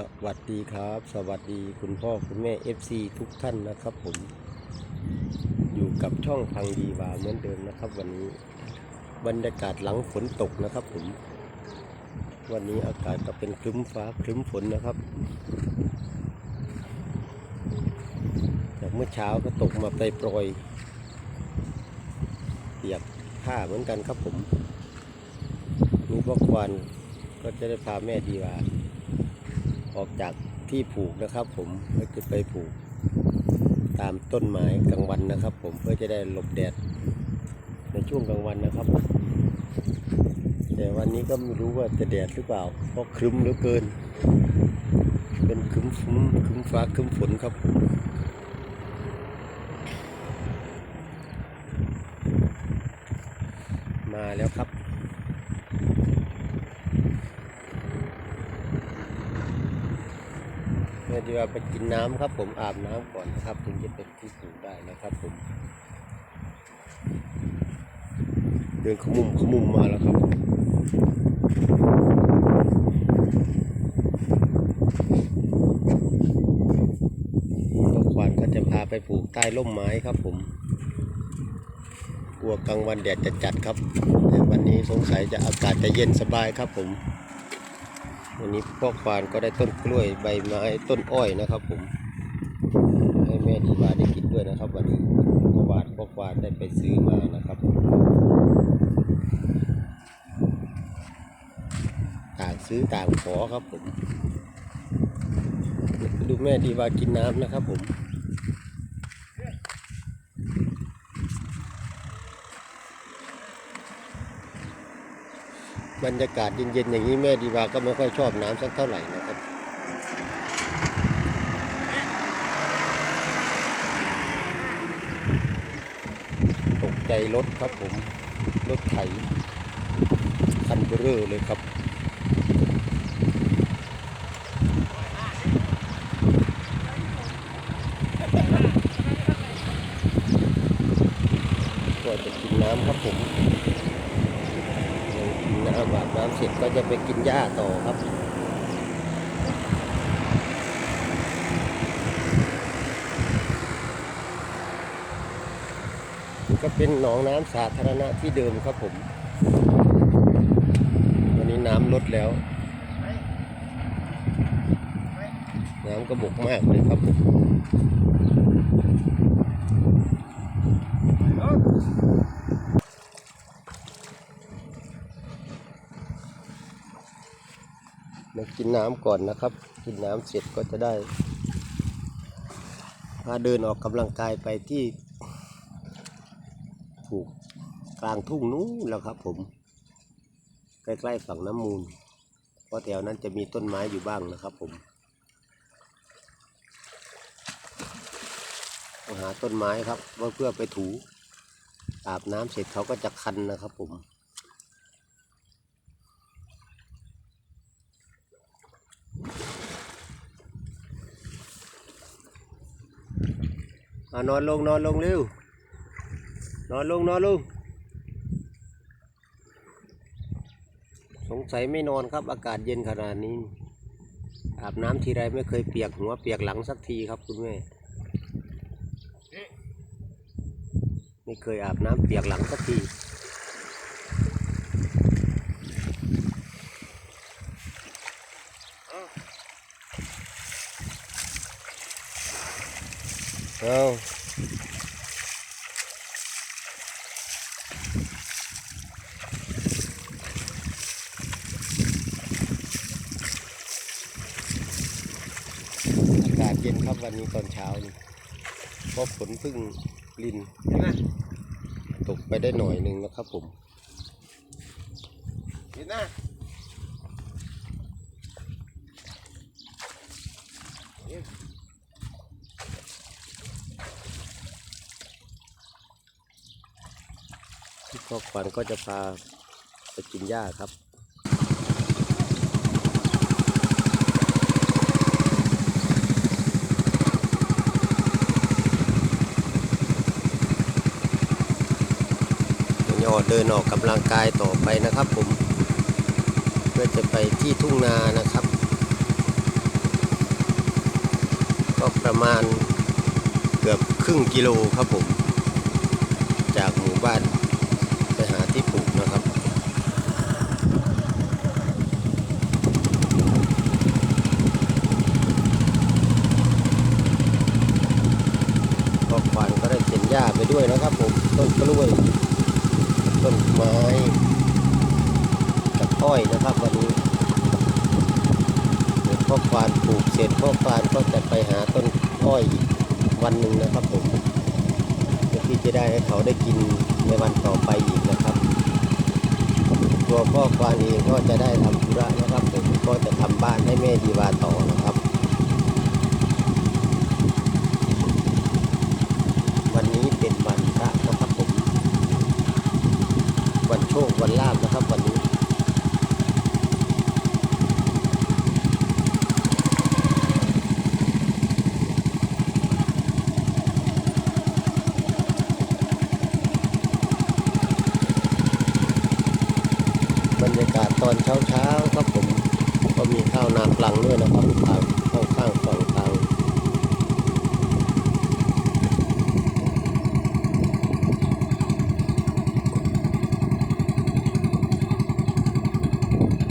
สวัสดีครับ สวัสดีคุณพ่อคุณแม่ FC ทุกท่านนะครับผม อยู่กับช่องพังดีวาเหมือนเดิมนะครับ วันนี้บรรยากาศหลังฝนตกนะครับผม วันนี้อากาศก็เป็นครึ้มฟ้าครึ้มฝนนะครับ จากเมื่อเช้าก็ตกมาไปล่อยเปียกผ้าเหมือนกันครับผมมีพวกควันก็จะได้พาแม่ดีวา ออกจากที่ผูกนะครับ ผมเพื่อจะไปผูก ตามต้นไม้กลางวันนะครับ ผมเพื่อจะได้หลบแดดในช่วงกลางวันนะครับ แต่วันนี้ก็ไม่รู้ว่าจะแดดหรือเปล่าเพราะครึ้มเหลือเกิน เป็นครึ้มฟุ้งครึ้มฟ้าครึ้มฝนครับมาแล้วครับ เมื่อที่ว่าไปกินน้ำครับ ผมอาบน้ำก่อนนะครับ ถึงจะเป็นที่ปลูกได้นะครับ ผม เดินขมุมขมุมมาแล้วครับตกควันก็จะพาไปปลูกใต้ร่มไม้ครับ ผม กลัวกลางวันแดดจะจัดครับ แต่วันนี้สงสัยจะอากาศจะเย็นสบายครับผม วันนี้พ่อควานก็ได้ต้นกล้วยใบไม้ต้นอ้อยนะครับ ผม ให้แม่ดีบาได้กินด้วยนะครับ วันนี้พ่อวานพ่อควานได้ไปซื้อมานะครับต่างซื้อต่างขอครับผมดูแม่ดีบากินน้ำนะครับผม บรรยากาศเย็นๆอย่างนี้แม่ดีวาก็ไม่ค่อยชอบน้ำสักเท่าไหร่นะครับตกใจรถครับผมรถไถคันเบอร์เรอเลยครับก็จะกินน้ำครับผม อาบน้ำเสร็จก็จะไปกินหญ้าต่อครับก็เป็นหนองน้ำสาธารณะที่เดิมครับผม วันนี้น้ำลดแล้ว น้ำก็บกมากเลยครับผม มากินน้ำก่อนนะครับ กินน้ำเสร็จก็จะได้พาเดินออกกำลังกายไปที่ผูกกลางทุ่งนู้นแล้วครับผม ใกล้ๆฝั่งน้ำมูล เพราะแถวนั้นจะมีต้นไม้อยู่บ้างนะครับผมหาต้นไม้ครับว่าเพื่อไปถูอาบน้ำเสร็จเขาก็จะคันนะครับผม นอนลงนอนลงเร็วนอนลงนอนลง สงสัยไม่นอนครับ อากาศเย็นขนาดนี้ อาบน้ำทีไรไม่เคยเปียกหัวเปียกหลังสักทีครับคุณแม่ ไม่เคยอาบน้ำเปียกหลังสักที เอาอากาศเย็นครับวันนี้ตอนเช้านี่เพราะฝนเพิ่งลิน เห็นไหมตกไปได้หน่อยหนึ่งนะครับผม เห็นไห มที่พ่อควันก็จะพาไปกินหญ้าครับเดี๋ยวเดินออกกำลังกายต่อไปนะครับผม เพื่อจะไปที่ทุ่งนานะครับ ก็ประมาณเกือบครึ่งกิโลครับผม จากหมู่บ้านไปหาที่ปลูกนะครับ ก็ควานก็ได้เข็นหญ้าไปด้ วยนะครับผม ต้นกล้วย ต้นไม้กับอ้อยนะครับวันนี้เดี๋ยวพ่อควานปลูกเสร็จพ่อควานก็จะไปหาต้นอ้อยวันหนึ่งนะครับผมเพื่อที่จะได้ให้เขาได้กินในวันต่อไปอีกนะครับ ตัวพ่อควานเองก็จะได้ทำธุระนะครับผมก็จะทำบ้านให้แม่ดีวาต่อนะครับ วันนี้เป็นวันพระนะครับผม วันโชควันลาบนะครับวันนี้ บรรยากาศตอนเช้าเช้าๆครับผม ก็มีข้าวนาปลังด้วยนะครับทางข้างข้างฝั่งทาง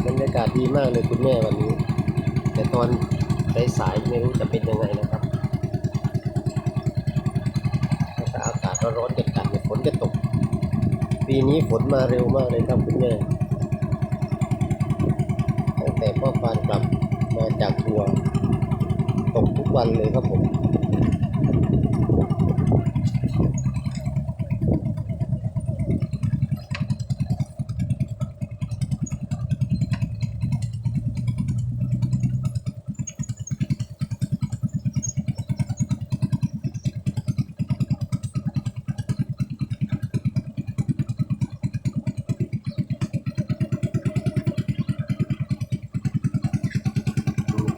บรรยากาศดี มากเลยคุณแม่วันนี้ แต่ตอนสายๆไม่รู้จะเป็นยังไงนะครับถ้าอากาศร้อนๆจัดๆเนี่ยฝนจะตก ปีนี้ฝนมาเร็วมากเลยครับคุณแม่ตั้งแต่พ่อฟานกลับมาจากทัวร์ตกทุกวันเลยครับผม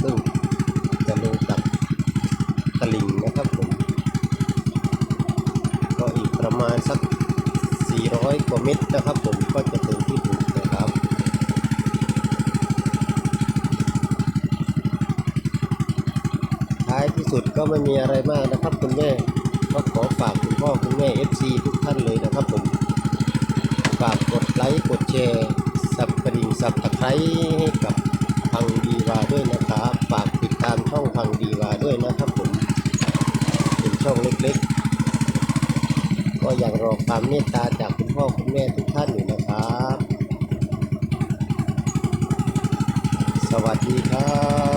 ซึ่งจะลงกับตลิ่งนะครับผม ก็อีกประ มาณสัก 400 กว่าเมตรนะครับผมก็จะถึงที่ถูกนะครับท้ายที่สุดก็ไม่มีอะไรมากนะครับคุณแม่ก็ขอฝากคุณพ่อคุณแม่ FC ทุกท่านเลยนะครับผมฝากกดไลค์กดแชร์ สับกระดิ่งสับตะไคร้ให้กับพังดีวาด้วยนะครับฝากติดตามช่องพังดีวาด้วยนะครับผมเป็นช่องเล็กๆ ก็ยังรอความเมตตาจากคุณพ่อคุณแม่ทุกท่านอยู่นะครับ สวัสดีครับ